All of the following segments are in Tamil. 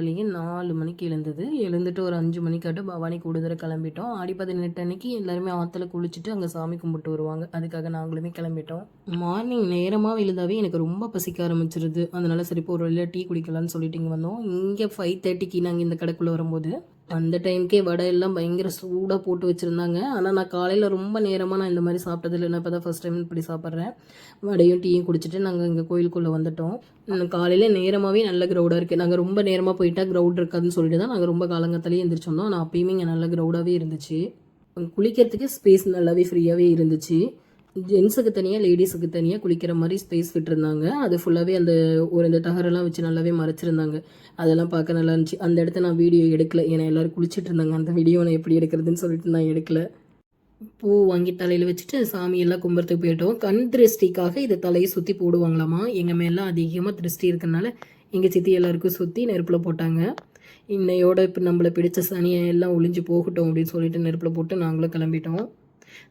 காலையிலேயே நாலு மணிக்கு எழுந்தது. எழுந்துட்டு ஒரு அஞ்சு மணிக்காட்டும் பவானி கூடுதர கிளம்பிட்டோம். ஆடி பதினெட்டு அன்னைக்கு எல்லாருமே ஆற்றுல குளிச்சுட்டு அங்கே சாமி கும்பிட்டு வருவாங்க. அதுக்காக நாங்களுமே கிளம்பிட்டோம். மார்னிங் நேரமாக எழுதாவே எனக்கு ரொம்ப பசிக்க ஆரம்பிச்சிருது. அதனால சரி இப்போ ஒரு வழியாக டீ குடிக்கலாம்னு சொல்லிட்டு இங்கே வந்தோம். இங்கே ஃபைவ் தேர்ட்டிக்கு நாங்கள் இந்த கடைக்குள்ளே வரும்போது அந்த டைம்க்கே வடை எல்லாம் பயங்கர சூடாக போட்டு வச்சுருந்தாங்க. ஆனால் நான் காலையில் ரொம்ப நேரமாக நான் இந்த மாதிரி சாப்பிட்டதில்லை. நான் இப்போ தான் ஃபஸ்ட் டைம் இப்படி சாப்பிட்றேன். வடையும் டீயும் குடிச்சிட்டு நாங்கள் இங்கே கோயிலுக்குள்ளே வந்துட்டோம். காலையில் நேரமாகவே நல்ல க்ரௌடாக இருக்குது நாங்கள் ரொம்ப நேரமாக போயிட்டா க்ரௌட் இருக்காதுன்னு சொல்லிட்டு தான் நாங்கள் ரொம்ப காலங்கத்திலேயே எந்திரிச்சோம் ஆனால் அப்பயுமே இங்கே நல்ல க்ரௌடாகவே இருந்துச்சு. குளிக்கிறதுக்கு ஸ்பேஸ் நல்லாவே ஃப்ரீயாகவே இருந்துச்சு. ஜென்ஸுக்கு தனியாக லேடிஸுக்கு தனியாக குளிக்கிற மாதிரி ஸ்பேஸ் விட்டுருந்தாங்க. அது ஃபுல்லாகவே அந்த ஒரு இந்த தகரெல்லாம் வச்சு நல்லாவே மறைச்சிருந்தாங்க. அதெல்லாம் பார்க்க நல்லா இருந்துச்சு. அந்த இடத்த நான் வீடியோ எடுக்கல. ஏன்னா எல்லோரும் குளிச்சிட்டு இருந்தாங்க. அந்த வீடியோ நான் எப்படி எடுக்கிறதுன்னு சொல்லிட்டு நான் எடுக்கல. பூ வாங்கி தலையில் வச்சுட்டு சாமியெல்லாம் கும்புறதுக்கு போயிட்டோம். கண் திருஷ்டிக்காக இதை தலையை சுற்றி போடுவாங்களாமா? எங்கள் மேலாம் அதிகமாக திருஷ்டி இருக்கிறனால எங்கள் சித்தி எல்லாருக்கும் சுற்றி நெருப்பில் போட்டாங்க. இன்னையோட இப்போ நம்மளை பிடிச்ச சனியை எல்லாம் ஒளிஞ்சு போகட்டும் அப்படின்னு சொல்லிட்டு நெருப்பில் போட்டு நாங்களும் கிளம்பிட்டோம்.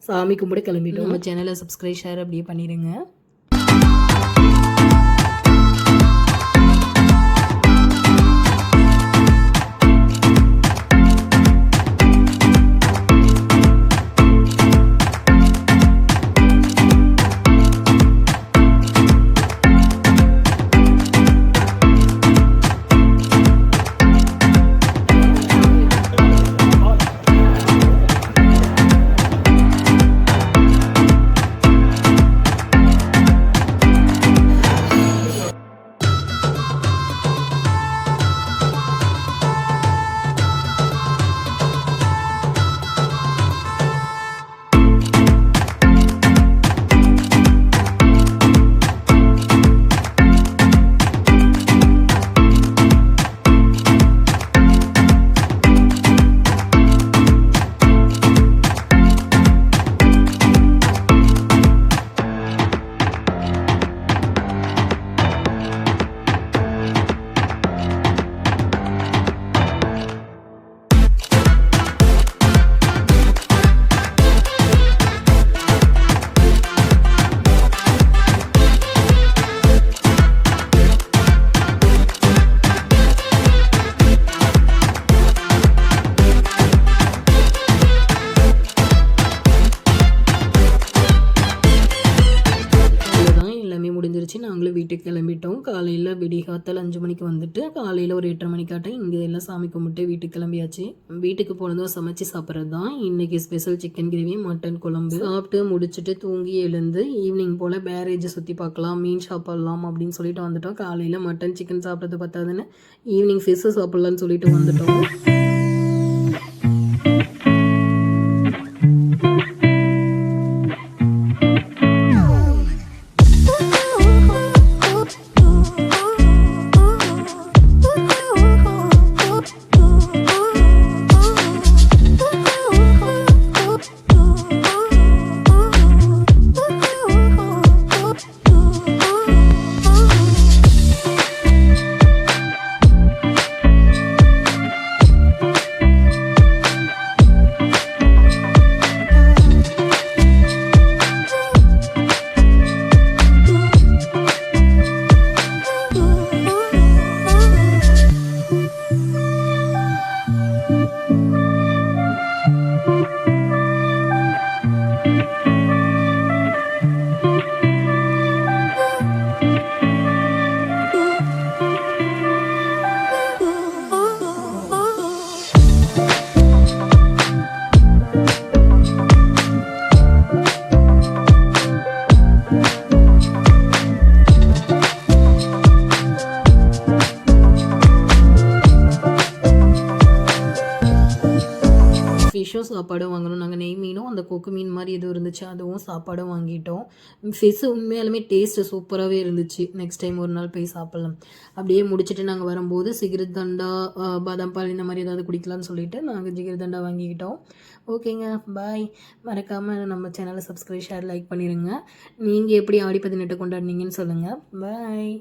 சாமி கும்பிட கிளம்பிட்டோம். நம்ம சேனலை சப்ஸ்கிரைப் ஷேர் அப்படியே பண்ணிடுங்க எல்லாமே நாங்களும் வீட்டுக்கு கிளம்பிட்டோம். காலையில் விடிகாத்தால் அஞ்சு மணிக்கு வந்துட்டு காலையில் ஒரு எட்டரை மணிக்காட்டம் இங்கே எல்லாம் சாமி கும்பிட்டு வீட்டுக்கு கிளம்பியாச்சு. வீட்டுக்கு போனதும் சமைச்சு சாப்பிட்றது தான் இன்றைக்கி ஸ்பெஷல் சிக்கன் கிரேவி மட்டன் குழம்பு. சாப்பிட்டு முடிச்சுட்டு தூங்கி எழுந்து ஈவினிங் போல் பேரேஜை சுற்றி பார்க்கலாம் மீன் சாப்பிட்லாம் அப்படின்னு சொல்லிட்டு வந்துட்டோம். காலையில் மட்டன் சிக்கன் சாப்பிட்றது பத்தாதுன்னு ஈவினிங் ஃபிஷ்ஷு சாப்பிட்லான்னு சொல்லிட்டு வந்துட்டோம். ஃபிஷ்ஷும் சாப்பாடும் வாங்கணும். நாங்கள் நெய் மீனும் அந்த கொக்கு மீன் மாதிரி எதுவும் இருந்துச்சு அதுவும் சாப்பாடும் வாங்கிட்டோம். ஃபிஷ் உண்மையாலுமே டேஸ்ட்டு சூப்பராகவே இருந்துச்சு. நெக்ஸ்ட் டைம் ஒரு நாள் போய் சாப்பிட்லாம். அப்படியே முடிச்சுட்டு நாங்கள் வரும்போது சிகரெட் தண்டா பாதாம் பால் இந்த மாதிரி ஏதாவது குடிக்கலாம்னு சொல்லிட்டு நாங்கள் சிகரெட் தண்டா வாங்கிக்கிட்டோம். ஓகேங்க பாய் மறக்காமல் நம்ம சேனலை சப்ஸ்கிரைப் ஷேர் லைக் பண்ணிடுங்க நீங்கள் எப்படி ஆடி பதினெட்டு கொண்டாடினீங்கன்னு சொல்லுங்கள் பாய்